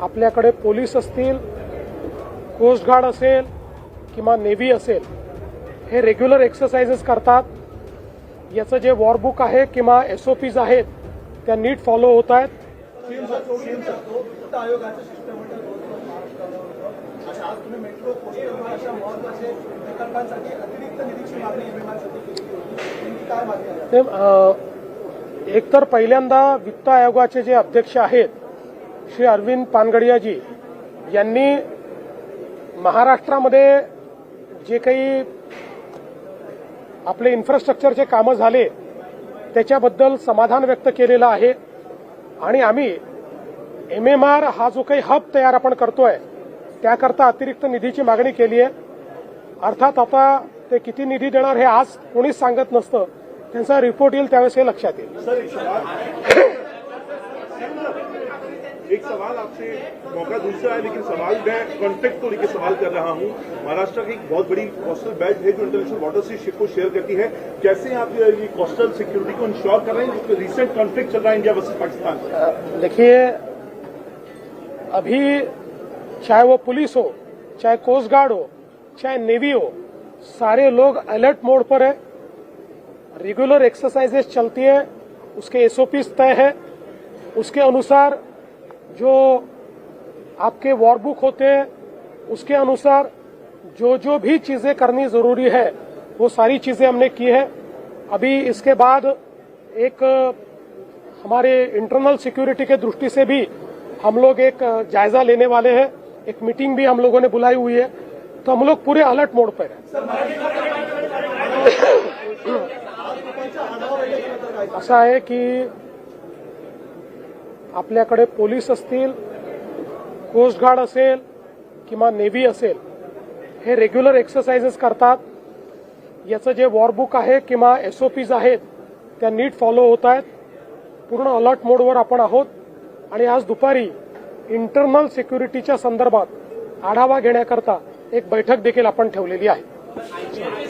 आपल्याकडे पोलीस असतील कोस्टगार्ड असेल किंवा नेव्ही असेल हे रेग्युलर एक्सरसाइजेस करतात. याचं जे वॉरबुक आहे किंवा एस ओ पीज आहेत त्या नीट फॉलो होत आहेत. ते, एकतर पहिल्यांदा वित्त आयोगाचे जे अध्यक्ष आहेत श्री अरविंद पानगडियाजी यांनी महाराष्ट्रामध्ये जे काही आपले इन्फ्रास्ट्रक्चरचे कामं झाले त्याच्याबद्दल समाधान व्यक्त केलेलं आहे. आणि आम्ही एम एम आर हा जो काही हब तयार आपण करतोय त्याकरता अतिरिक्त निधीची मागणी केली आहे. अर्थात आता ते किती निधी देणार हे आज कोणीच सांगत नसतं. त्यांचा रिपोर्ट येईल त्यावेळेस हे लक्षात येईल. एक सवाल आपसे मौका दूसरा है, लेकिन सवाल मैं कॉन्फ्लिक्ट को लेकर सवाल कर रहा हूँ। महाराष्ट्र की एक बहुत बड़ी कोस्टल बेल्ट है जो इंटरनेशनल वाटर से शिप को शेयर करती है। कैसे आप ये कोस्टल सिक्योरिटी को इंश्योर कर रहे हैं? जो रिसेंट कॉन्फ्लिक्ट चल रहा है इंडिया वर्सेस पाकिस्तान देखिए, अभी चाहे वो पुलिस हो, चाहे कोस्ट गार्ड हो, चाहे नेवी हो, सारे लोग अलर्ट मोड पर है। रेगुलर एक्सरसाइजेस चलती है, उसके एसओपीज तय है। उसके अनुसार जो आपके वॉरबुक होते हैं, उसके अनुसार जो जो भी चीज़ें करनी ज़रूरी है, वो सारी चीज़ें हमने की है। अभी इसके बाद एक, हमारे इंटरनल सिक्योरिटी के दृष्टि से भी हम लोग एक, जायजा लेने वाले हैं। एक मीटिंग भी हम लोगों ने बुलाई हुई है। तो हम लोग पूरे अलर्ट मोड पर हैं। असं आहे की आपल्याकडे पोलीस असतील कोस्टगार्ड असेल किंवा नेव्ही असेल हे रेग्युलर एक्सरसाइजेस करतात. याचं जे वॉरबुक आहे किंवा एस ओ पीज आहेत त्या नीट फॉलो होत आहेत. पूर्ण अलर्ट मोडवर आपण आहोत. आणि आज दुपारी इंटरनल सिक्युरिटीच्या संदर्भात आढावा घेण्याकरता एक बैठक देखील आपण ठेवलेली आहे.